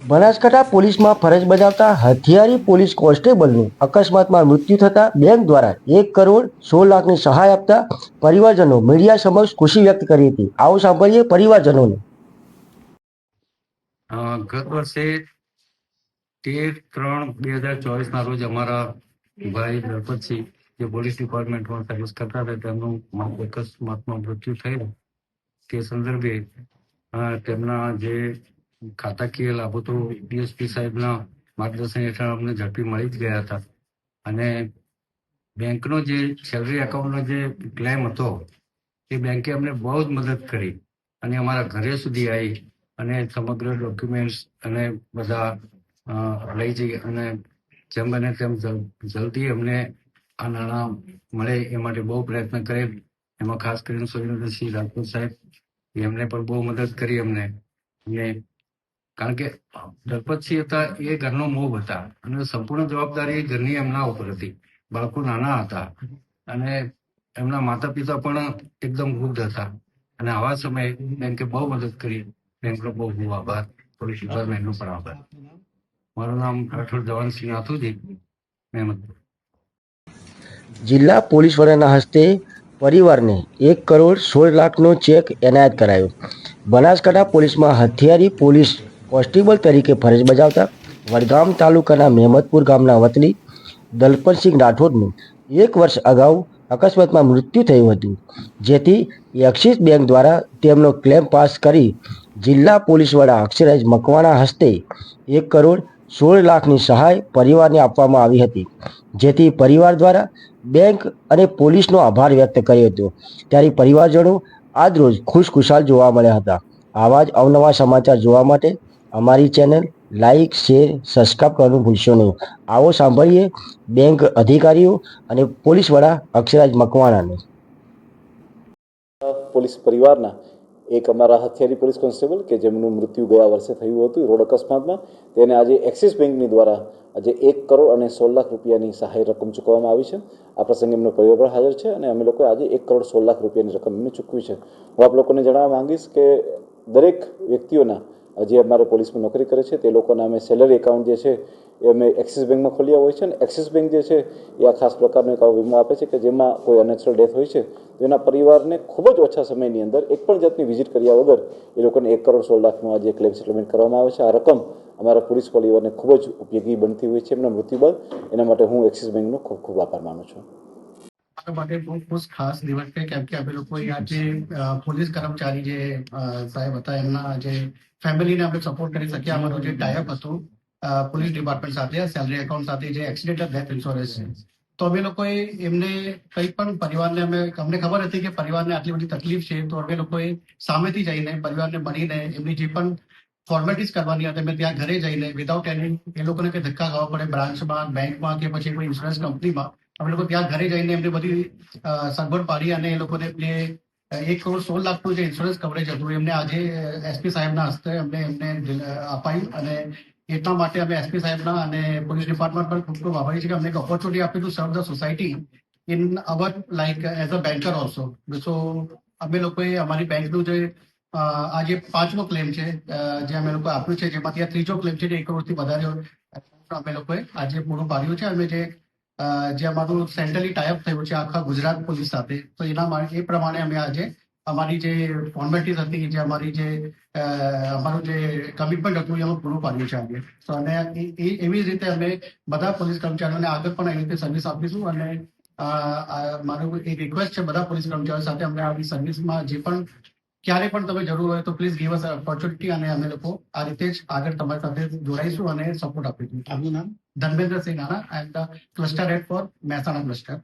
બનાસકાંઠા પોલીસમાં ફરજ બજાવતા હથિયારી પોલીસ કોન્સ્ટેબલનું અકસ્માતમાં મૃત્યુ થતા બેંક દ્વારા એક કરોડ સોળ લાખની સહાય આપતા પરિવારજનો મીડિયા સમક્ષ ખુશી વ્યક્ત કરી હતી. આવું સાંભળીએ પરિવારજનોને. ગત વર્ષે તેર ત્રણ બે હજાર ચોવીસ ના રોજ અમારા ભાઈ દળપતસિંહ જે પોલીસ ડિપાર્ટમેન્ટમાં સર્વિસ કરતા હતા, તેમનું અકસ્માતમાં મૃત્યુ થયેલું. તે સંદર્ભે તેમના જે ખાતાકીય લાભો તો ડીએસપી સાહેબના માર્ગદર્શન હેઠળ અમને ઝડપી મળી જ ગયા હતા. અને બેંકનો જે સેલરી એકાઉન્ટનો જે ક્લેમ હતો, એ બેંકે અમને બહુ જ મદદ કરી. અને અમારા ઘરે સુધી આવી અને સમગ્ર ડોક્યુમેન્ટ્સ અને બધા લઈ જઈ અને જેમ બને તેમ જલ- જલ્દી અમને આ નાણાં મળે એ માટે બહુ પ્રયત્ન કરે. એમાં ખાસ કરીને સુરેન્દ્રસિંહ રાજપૂત સાહેબ, એમને પણ બહુ મદદ કરી અમને. અને કારણ કે દલપતસિંહ હતા એ ઘરનો મોભ હતા અને સંપૂર્ણ જવાબદારી ઘરની એમના ઉપર હતી. બાળકો નાના હતા અને એમના માતા પિતા પણ એકદમ વૃદ્ધ હતા. અને આવા સમયે બેંકે બહુ મદદ કરી. બેંકનો બહુ બહુ આભાર. પોલીસ ડિપાર્ટમેન્ટનો પણ આભાર. મારું નામ રાઠોડ જવાનસિંહ નાથુજી મહેમદ જિલ્લા પોલીસ વડાના હસ્તે પરિવારને એક કરોડ સોળ લાખનો ચેક એનાયત કરાયો. બનાસકાંઠા પોલીસમાં હથિયારી પોલીસ કોન્સ્ટેબલ તરીકે ફરજ બજાવતા વડગામ તાલુકાના મહેમદપુર ગામના વતની દલપતસિંહ રાઠોડનું એક વર્ષ અગાઉ અકસ્માતમાં મૃત્યુ થયું હતું. જેથી એક્સિસ બેંક દ્વારા તેમનો ક્લેમ પાસ કરી જિલ્લા પોલીસ વડા અક્ષરાજ મકવાણા હસ્તે એક કરોડ સોળ લાખની સહાય પરિવારને આપવામાં આવી હતી. જેથી પરિવાર દ્વારા બેંક અને પોલીસનો આભાર વ્યક્ત કર્યો હતો. ત્યારે પરિવારજનો આજરોજ ખુશખુશાલ જોવા મળ્યા હતા. આવા જ અવનવા સમાચાર જોવા માટે અમારી ચેનલ લાઈક શેર સબસ્ક્રાઈબ કરવાનું ભૂલશો નહીં. આવો સાંભળીએ બેંક અધિકારીઓ અને પોલીસ વડા અક્ષરાજ મકવાણાને. પોલીસ પરિવારના એક અમારા હથિયારી પોલીસ કોન્સ્ટેબલ કે જેમનું મૃત્યુ ગયા વર્ષે થયું હતું, રોડ અકસ્માતમાં, તેને આજે એક્સિસ બેંકની દ્વારા આજે એક કરોડ અને સોળ લાખ રૂપિયાની સહાય રકમ ચૂકવવામાં આવી છે. આ પ્રસંગે એમનો પરિવાર પણ હાજર છે અને અમે લોકોએ આજે એક કરોડ સોળ લાખ રૂપિયાની રકમ એમને ચૂકવી છે. હું આપ લોકોને જણાવવા માંગીશ કે દરેક વ્યક્તિઓના જે અમારે પોલીસમાં નોકરી કરે છે, તે લોકોના અમે સેલરી એકાઉન્ટ જે છે, એ અમે એક્સિસ બેંકમાં ખોલ્યા હોય છે અને એક્સિસ બેંક જે છે, એ આ ખાસ પ્રકારનો એક વીમો આપે છે કે જેમાં કોઈ અનેચરલ ડેથ હોય છે, તો એના પરિવારને ખૂબ જ ઓછા સમયની અંદર એક પણ જાતની વિઝિટ કર્યા વગર એ લોકોને એક કરોડ સોળ લાખનું આજે ક્લેમ સેટલમેન્ટ કરવામાં આવે છે, આ રકમ અમારા પોલીસ પરિવારને ખૂબ જ ઉપયોગી બનતી હોય છે એમના મૃત્યુ બાદ. એના માટે હું એક્સિસ બેંકનો ખૂબ ખૂબ આભાર માનું છું. માટે બહુ ખુશ ખાસ દિવસ છે કેમ કે અમે લોકો આજે અ, પોલીસ કર્મચારી જે સાહેબ હતા એમના જે ફેમિલીને આપણે સપોર્ટ કરી શકીએ. અમારું જે ટાઈઅપ હતું પોલીસ ડિપાર્ટમેન્ટ સાથે સેલરી એકાઉન્ટ સાથે જે એક્સિડેન્ટ ડેથ ઇન્સ્યોરન્સ છે. તો અમે લોકોએ એમને કંઈ પણ પરિવારને અમે અમને ખબર હતી કે પરિવારને આટલી બધી તકલીફ છે તો અમે લોકોએ સામેથી જઈને પરિવારને મળીને એમની જે પણ ફોર્મેલિટીઝ કરવાની હતી અમે ત્યાં ઘરે જઈને વિધાઉટ એની એ લોકોને કંઈ ધક્કા ખાવા પડે બ્રાન્ચમાં બેંકમાં કે પછી કોઈ ઇન્સ્યોરન્સ કંપનીમાં અમે લોકો ત્યાં ઘરે જઈને એમને બધી સગવડ પાડી અને એ લોકોને જે એક કરોડ સોળ લાખનું જે ઇન્સ્યોરન્સ કવરેજ હતું, એમને આજે એસપી સાહેબના હસ્તે અમને એમને અપાયું અને એટલા માટે અમે એસપી સાહેબના અને પોલીસ ડિપાર્ટમેન્ટ પણ ખૂબ ખૂબ આભારી છે કે અમને એક ઓપોર્ચ્યુનિટી આપી to serve the society in our like as a banker also so અમે લોકોએ અમારી બેંકનું જે આજે પાંચમો ક્લેમ છે જે અમે લોકો આપ્યું છે, જેમાંથી આ ત્રીજો ક્લેમ છે, જે એક કરોડથી વધારે, અમે લોકોએ આજે પૂરું પાડ્યું છે. અમે જે જે અમારું સેન્ટ્રલી ટાઈપ થયું છે, આખા ગુજરાત પોલીસ સાથે, તો એના માટે એ પ્રમાણે અમે આજે અમારી જે ફોર્મેલિટીઝ હતી, જે અમારી જે અમારું જે કમિટમેન્ટ હતું, એ પૂરું પાડ્યું છે આજે. તો અને એ- એ- એવી જ રીતે અમે બધા પોલીસ કર્મચારીઓને આગળ પણ એવી રીતે સર્વિસ આપીશું અને મારું એક રિક્વેસ્ટ છે, બધા પોલીસ કર્મચારીઓ સાથે અમને આવી સર્વિસમાં જે પણ ક્યારે પણ તમે જરૂર હોય તો પ્લીઝ ગીવ અસ ઓપોર્ચ્યુનિટી અને અમે લોકો આ રીતે જ આગળ તમારી સાથે જોડાઈશું અને સપોર્ટ આપીશું. આપનું નામ? Dharmendrasinh Nana the cluster head for Mehsana cluster